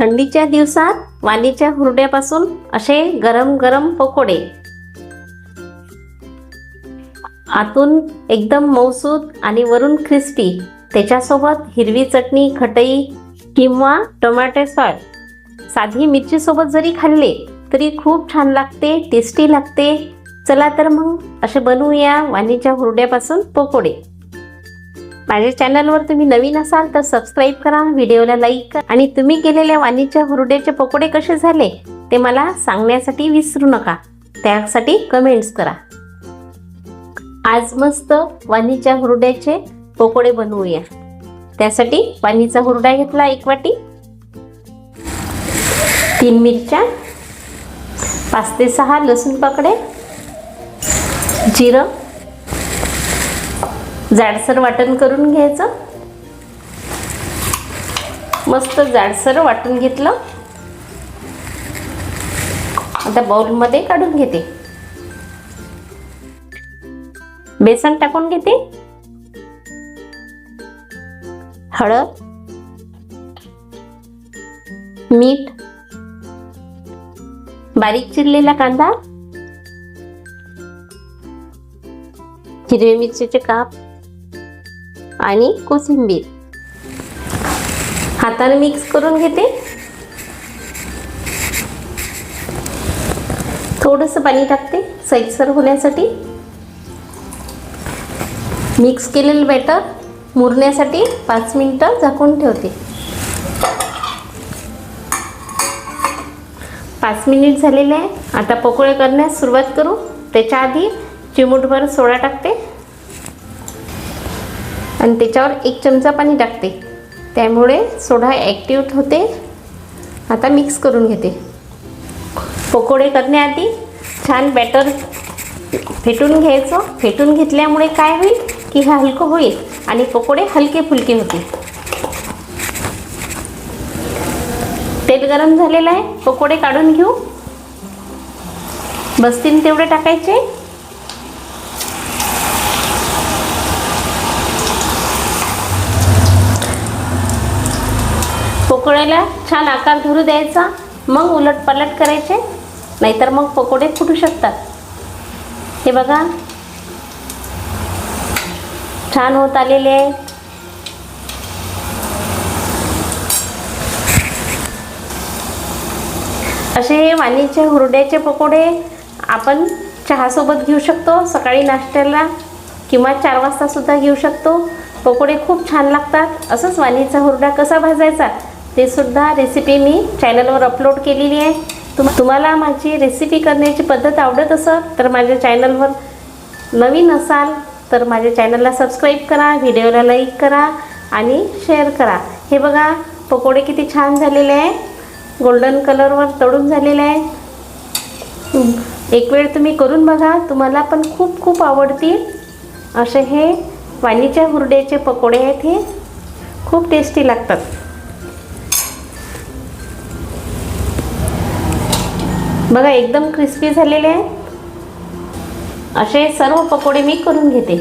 थंडीच्या दिवसात वालीच्या हुरड्यापासून असे गरम गरम पकोडे. आतून एकदम मऊसूद आणि वरून क्रिस्पी त्याच्यासोबत हिरवी चटणी खटई किंवा टोमॅटो सॉस. साधी मिरचीसोबत जरी खाल्ले तरी खूप छान लागते टेस्टी लागते. चला तर मग असे बनवूया वाणीच्या हुरड्यापासून पकोडे. माझ्या चॅनलवर तुम्ही नवीन असाल तर सबस्क्राईब करा व्हिडिओला लाईक करा. आणि तुम्ही केलेल्या वाणीच्या हुरड्याचे पकोडे कसे झाले ते मला सांगण्यासाठी विसरू नका. त्यासाठी कमेंट्स करा. आज मस्त वाणीच्या हुरड्याचे पकोडे बनवूया. त्यासाठी वाणीचा हुरडा घेतला एक वाटी. तीन मिरच्या. पाच ते सहा लसूण पाकडे. जिरं. जाडसर वाटण करून घ्यायचं. मस्त जाडसर वाटून घेतलं. आता बाउलमध्ये काढून घेते. बेसन टाकून घेते. हळद. मीठ. बारीक चिरलेला कांदा. हिरवे मिरचीचे काप. आणि कोथिंबीर हाताने मिक्स करून घेते. थोडंसं पाणी टाकते सैसर होण्यासाठी. मिक्स केलेलं बॅटर मुरण्यासाठी पाच मिनटं झाकून ठेवते. पाच मिनिट झालेले आहे. आता पकोडे करण्यास सुरुवात करू. त्याच्या आधी चिमूटभर सोडा टाकते. आणि त्याच्यावर एक चमचा पाणी टाकते. त्यामुळे सोडा ॲक्टिव होते. आता मिक्स करून घेते. पकोडे करण्याआधी छान बॅटर फेटून घ्यायचं. फेटून घेतल्यामुळे काय होईल? की हे हलकं होईल आणि पकोडे हलके फुलके होतील. तेल गरम झालेलं आहे. पकोडे काढून घेऊ. बसतील तेवढे टाकायचे. पोकळ्याला छान आकार धरू द्यायचा. मग उलट पलट करायचे. नाहीतर मग पकोडे फुटू शकतात. हे बघा. छान होत आलेले आहे. असे वाणीचे हुरड्याचे पकोडे आपण चहासोबत घेऊ शकतो. सकाळी नाश्त्याला किंवा चार वाजतासुद्धा घेऊ शकतो. पकोडे खूप छान लागतात. असंच वाणीचा हुरडा कसा भाजायचा? ते सुद्धा रेसिपी मी चॅनलवर अपलोड केलेली आहे. तुम तुम्हाला माझी रेसिपी करण्याची पद्धत आवडत असत तर माझ्या चॅनलवर नवीन असाल तर माझ्या चॅनलला सबस्क्राईब करा व्हिडिओला लाईक करा आणि शेअर करा. हे बघा पकोडे किती छान झालेले आहे. गोल्डन कलरवर तळून झालेले आहे. एक वेळ तुम्ही करून बघा तुम्हाला पण खूप खूप आवडतील. असे हे वाणीच्या हुरड्याचे पकोडे आहेत हे. खूप टेस्टी लागतात. बघा एकदम क्रिस्पी झालेले आहे असे सर्व पकोडे मी करून घेते.